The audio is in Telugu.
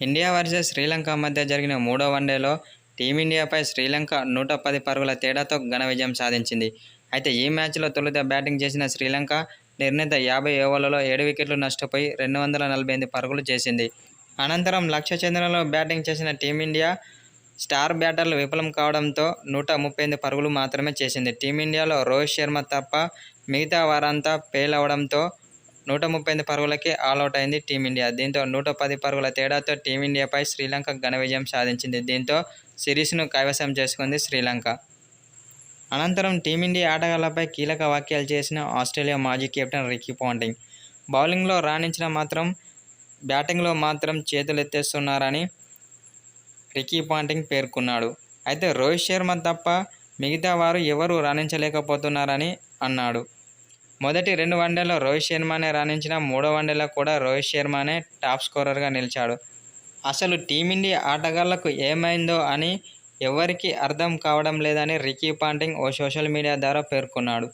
ఇండియా వర్సెస్ శ్రీలంక మధ్య జరిగిన మూడో వన్డేలో టీమిండియాపై శ్రీలంక నూట పది పరుగుల తేడాతో ఘన విజయం సాధించింది. అయితే ఈ మ్యాచ్లో తొలుత బ్యాటింగ్ చేసిన శ్రీలంక నిర్ణీత యాభై ఓవర్లలో ఏడు వికెట్లు నష్టపోయి రెండు వందల నలభై ఎనిమిది పరుగులు చేసింది. అనంతరం లక్ష్య చంద్రలో బ్యాటింగ్ చేసిన టీమిండియా స్టార్ బ్యాటర్లు విఫలం కావడంతో నూట ముప్పై ఎనిమిది పరుగులు మాత్రమే చేసింది. టీమిండియాలో రోహిత్ శర్మ తప్ప మిగతా వారంతా ఫెయిల్ అవడంతో నూట ముప్పై ఎనిమిది పరుగులకి ఆల్అవుట్ అయింది టీమిండియా. దీంతో నూట పది పరుగుల తేడాతో టీమిండియాపై శ్రీలంక ఘన విజయం సాధించింది. దీంతో సిరీస్ను కైవసం చేసుకుంది శ్రీలంక. అనంతరం టీమిండియా ఆటగాళ్ళపై కీలక వ్యాఖ్యలు చేసిన ఆస్ట్రేలియా మాజీ కెప్టెన్ రికీ పాంటింగ్. బౌలింగ్లో రాణించిన మాత్రం బ్యాటింగ్లో మాత్రం చేతులెత్తేస్తున్నారని రికీ పాంటింగ్ పేర్కొన్నాడు. అయితే రోహిత్ శర్మ తప్ప మిగతా వారు ఎవరూ రాణించలేకపోతున్నారని అన్నాడు. మొదటి రెండు వన్డేలో రోహిత్ శర్మనే రాణించిన మూడో వన్డేలో కూడా రోహిత్ శర్మనే టాప్ స్కోరర్గా నిలిచాడు. అసలు టీమిండియా ఆటగాళ్ళకు ఏమైందో అని ఎవరికీ అర్థం కావడం లేదని రికీ పాంటింగ్ ఓ సోషల్ మీడియా ద్వారా పేర్కొన్నాడు.